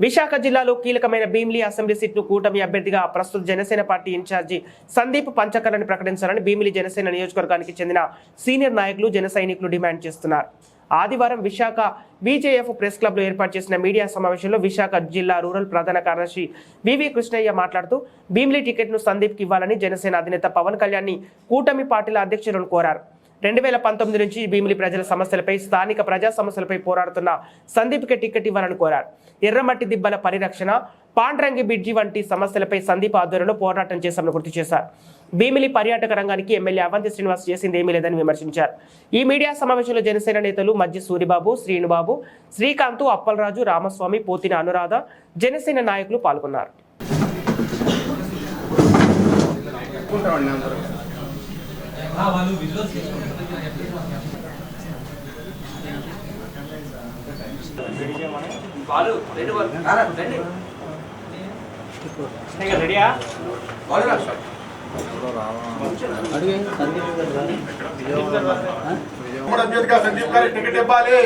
విశాఖ జిల్లాలో కీలకమైన భీమిలి అసెంబ్లీ సీట్ను కూటమి అభ్యర్థిగా ప్రస్తుత Janasena party in charge Sandeep పంచకర్ని ప్రకటించాలని భీమిలి జనసేన నియోజకవర్గానికి చెందిన సీనియర్ నాయకులు జన సైనికులు డిమాండ్ చేస్తున్నారు. ఆదివారం విశాఖ బీజేఎఫ్ ప్రెస్ క్లబ్లో ఏర్పాటు చేసిన మీడియా సమావేశంలో విశాఖ జిల్లా రూరల్ ప్రధాన కార్యదర్శి వివి కృష్ణయ్య మాట్లాడుతూ భీమిలి టికెట్ను సందీప్కి ఇవ్వాలని జనసేన అధినేత పవన్ కళ్యాణ్ని కూటమి పార్టీల అధ్యక్షులను కోరారు. రెండు వేల పంతొమ్మిది నుంచి భీమిలి ప్రజల సమస్యలపై స్థానిక ప్రజా సమస్యలపై పోరాడుతున్న సందీప్కి టికెట్ ఇవ్వాలని కోరారు. ఎర్రమట్టి దిబ్బల పరిరక్షణ పాండ్రంగి బిడ్జి వంటి సమస్యలపై సందీప్ ఆధ్వర్యంలో పోరాటం చేశామని గుర్తు చేశారు. భీమిలి పర్యాటక రంగానికి ఎమ్మెల్యే అవంతి శ్రీనివాస్ చేసింది ఏమీ లేదని విమర్శించారు. ఈ మీడియా సమావేశంలో జనసేన నేతలు మధ్య సూరిబాబు శ్రీనుబాబు శ్రీకాంత్ అప్పలరాజు రామస్వామి పోతిన అనురాధ జనసేన నాయకులు పాల్గొన్నారు. ఉమ్మడి అభ్యర్థిగా సందీప్ గారికి టికెట్ ఇవ్వాలి.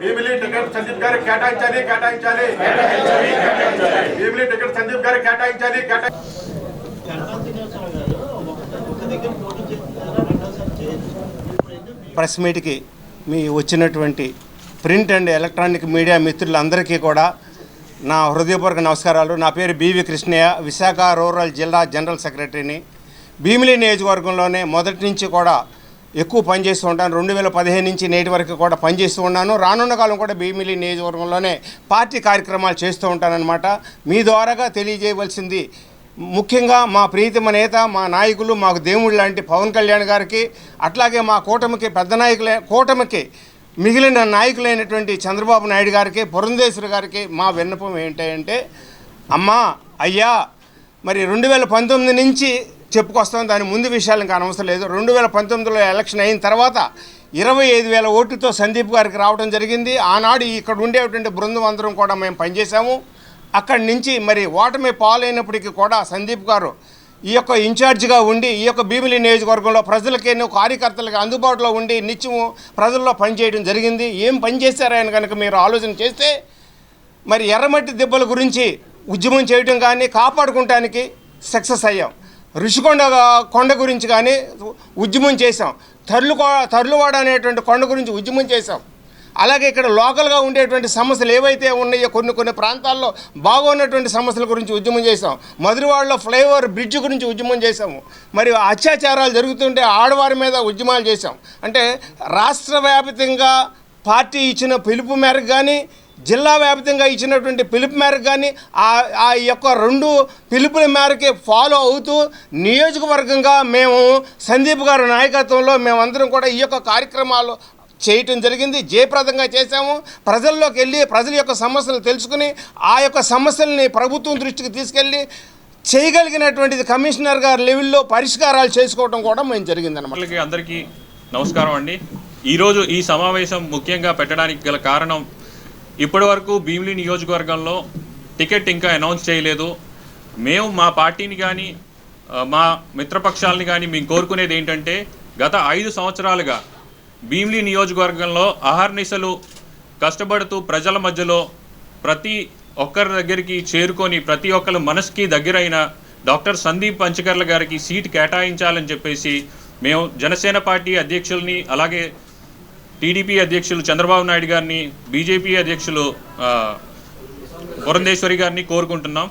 భీమిలి టికెట్ సందీప్ గారికి కేటాయించాలి కేటాయించాలి. భీమిలి టికెట్ సందీప్ గారికి కేటాయించాలి కేటాయి ప్రెస్ మీట్కి మీ వచ్చినటువంటి ప్రింట్ అండ్ ఎలక్ట్రానిక్ మీడియా మిత్రులందరికీ కూడా నా హృదయపూర్వక నమస్కారాలు. నా పేరు B V Krishnaiah Visakha rural జిల్లా జనరల్ సెక్రటరీని. భీమిలి నియోజకవర్గంలోనే మొదటి నుంచి కూడా ఎక్కువ పనిచేస్తూ ఉంటాను. రెండు వేల పదిహేను నుంచి నేటి వరకు కూడా పనిచేస్తూ ఉన్నాను. రానున్న కాలం కూడా భీమిలి నియోజకవర్గంలోనే పార్టీ కార్యక్రమాలు చేస్తూ ఉంటానన్నమాట. మీ ద్వారాగా తెలియజేయవలసింది ముఖ్యంగా మా ప్రీతిమ నేత మా నాయకులు మాకు దేవుడు లాంటి పవన్ కళ్యాణ్ గారికి అట్లాగే మా కూటమికి పెద్ద నాయకులే కూటమికి మిగిలిన నాయకులైనటువంటి చంద్రబాబు నాయుడు గారికి పురంధేశ్వరి గారికి మా విన్నపం ఏంటంటే అమ్మా అయ్యా మరి రెండు వేల పంతొమ్మిది నుంచి చెప్పుకొస్తాం దాని ముందు విషయాలు ఇంకా అనవసరం లేదు. రెండు వేల పంతొమ్మిదిలో ఎలక్షన్ అయిన తర్వాత ఇరవై ఐదు వేల ఓట్లతో సందీప్ గారికి రావడం జరిగింది. ఆనాడు ఇక్కడ ఉండేటువంటి బృందం అందరం కూడా మేము పనిచేశాము. అక్కడి నుంచి మరి ఓటమి పాలైనప్పటికీ కూడా సందీప్ గారు ఈ యొక్క ఇన్ఛార్జిగా ఉండి ఈ యొక్క భీమిలి నియోజకవర్గంలో ప్రజలకి కార్యకర్తలకి అందుబాటులో ఉండి నిత్యము ప్రజల్లో పనిచేయడం జరిగింది. ఏం పనిచేస్తారని కనుక మీరు ఆలోచన చేస్తే మరి ఎర్రమట్టి దెబ్బల గురించి ఉద్యమం చేయడం కానీ కాపాడుకుంటానికి సక్సెస్ అయ్యాం. ఋషికొండ కొండ గురించి కానీ ఉద్యమం చేశాం. తర్లుకో తర్లువాడ అనేటువంటి కొండ గురించి ఉద్యమం చేశాం. అలాగే ఇక్కడ లోకల్గా ఉండేటువంటి సమస్యలు ఏవైతే ఉన్నాయో కొన్ని కొన్ని ప్రాంతాల్లో బాగున్నటువంటి సమస్యల గురించి ఉద్యమం చేశాం. మధురవాడలో ఫ్లైఓవర్ బ్రిడ్జ్ గురించి ఉద్యమం చేశాము. మరి అత్యాచారాలు జరుగుతుంటే ఆడవారి మీద ఉద్యమాలు చేశాం. అంటే రాష్ట్ర వ్యాప్తంగా పార్టీ ఇచ్చిన పిలుపు మేరకు కానీ జిల్లా వ్యాప్తంగా ఇచ్చినటువంటి పిలుపు మేరకు కానీ ఆ ఆ యొక్క రెండు పిలుపుల మేరకే ఫాలో అవుతూ నియోజకవర్గంగా మేము సందీప్ గారి నాయకత్వంలో మేమందరం కూడా ఈ యొక్క కార్యక్రమాలు చేయటం జరిగింది. జయప్రదంగా చేశాము. ప్రజల్లోకి వెళ్ళి ప్రజల యొక్క సమస్యలు తెలుసుకుని ఆ యొక్క సమస్యల్ని ప్రభుత్వం దృష్టికి తీసుకెళ్ళి చేయగలిగినటువంటిది కమిషనర్ గారి లెవెల్లో పరిష్కారాలు చేసుకోవడం కూడా మేము జరిగిందన్నమాట. మిత్రులకి అందరికీ నమస్కారం అండి. ఈరోజు ఈ సమావేశం ముఖ్యంగా పెట్టడానికి గల కారణం ఇప్పటివరకు భీమిలి నియోజకవర్గంలో టికెట్ ఇంకా అనౌన్స్ చేయలేదు. మేము మా పార్టీని కానీ మా మిత్రపక్షాలని కానీ మేము కోరుకునేది ఏంటంటే గత ఐదు సంవత్సరాలుగా భీమిలీ నియోజకవర్గంలో అహర్నిశలు కష్టపడుతూ ప్రజల మధ్యలో ప్రతి ఒక్కరి దగ్గరికి చేరుకొని ప్రతి ఒక్కరి మనసుకి దగ్గరైన డాక్టర్ సందీప్ పంచకర్ల గారికి సీట్ కేటాయించాలని చెప్పేసి మేము జనసేన పార్టీ అధ్యక్షుల్ని అలాగే టీడీపీ అధ్యక్షులు చంద్రబాబు నాయుడు గారిని బీజేపీ అధ్యక్షులు పురంధేశ్వరి గారిని కోరుకుంటున్నాం.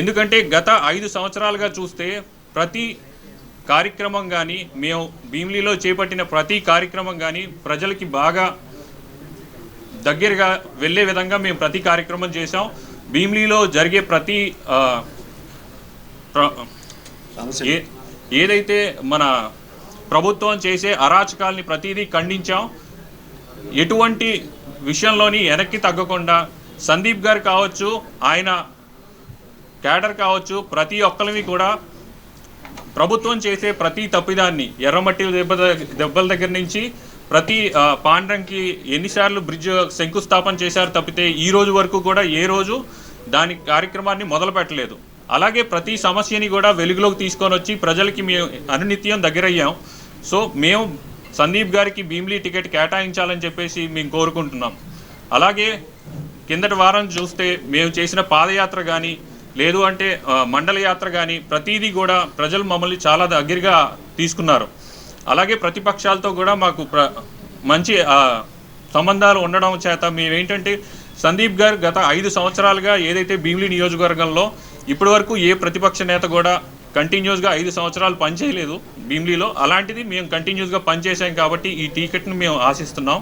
ఎందుకంటే గత ఐదు సంవత్సరాలుగా చూస్తే ప్రతి కార్యక్రమం కానీ మేము భీమిలీలో చేపట్టిన ప్రతి కార్యక్రమం కానీ ప్రజలకి బాగా దగ్గరగా వెళ్ళే విధంగా మేము ప్రతి కార్యక్రమం చేసాం భీమిలీలో జరిగే ప్రతి ఏదైతే మన ప్రభుత్వం చేసే అరాచకాల్ని ప్రతిదీ ఖండించాం. ఎటువంటి విషయంలోని వెనక్కి తగ్గకుండా సందీప్ గారు కావచ్చు ఆయన క్యాడర్ కావచ్చు ప్రతి ఒక్కరిని కూడా ప్రభుత్వం చేసే ప్రతి తప్పిదాన్ని ఎర్రమట్టి దెబ్బ దెబ్బల దగ్గర నుంచి ప్రతి పాండ్రంకి ఎన్నిసార్లు బ్రిడ్జ్ శంకుస్థాపన చేశారు తప్పితే ఈ రోజు వరకు కూడా ఏ రోజు దాని కార్యక్రమాన్ని మొదలు పెట్టలేదు. అలాగే ప్రతి సమస్యని కూడా వెలుగులోకి తీసుకొని వచ్చి ప్రజలకి మేము అనునిత్యం దగ్గరయ్యాం. సో మేము సందీప్ గారికి భీమ్లీ టికెట్ కేటాయించాలని చెప్పేసి మేము కోరుకుంటున్నాం. అలాగే కిందటి వారం చూస్తే మేము చేసిన పాదయాత్ర కానీ లేదు అంటే మండల యాత్ర కానీ ప్రతిదీ కూడా ప్రజలు మమ్మల్ని చాలా దగ్గరగా తీసుకున్నారు. అలాగే ప్రతిపక్షాలతో కూడా మాకు ప్ర మంచి సంబంధాలు ఉండడం చేత మేమేంటంటే సందీప్ గారు గత ఐదు సంవత్సరాలుగా ఏదైతే భీమిలి నియోజకవర్గంలో ఇప్పటి వరకు ఏ ప్రతిపక్ష నేత కూడా కంటిన్యూస్గా ఐదు సంవత్సరాలు పనిచేయలేదు భీమిలీలో అలాంటిది మేము కంటిన్యూస్గా పనిచేసాం కాబట్టి ఈ టికెట్ని మేము ఆశిస్తున్నాం.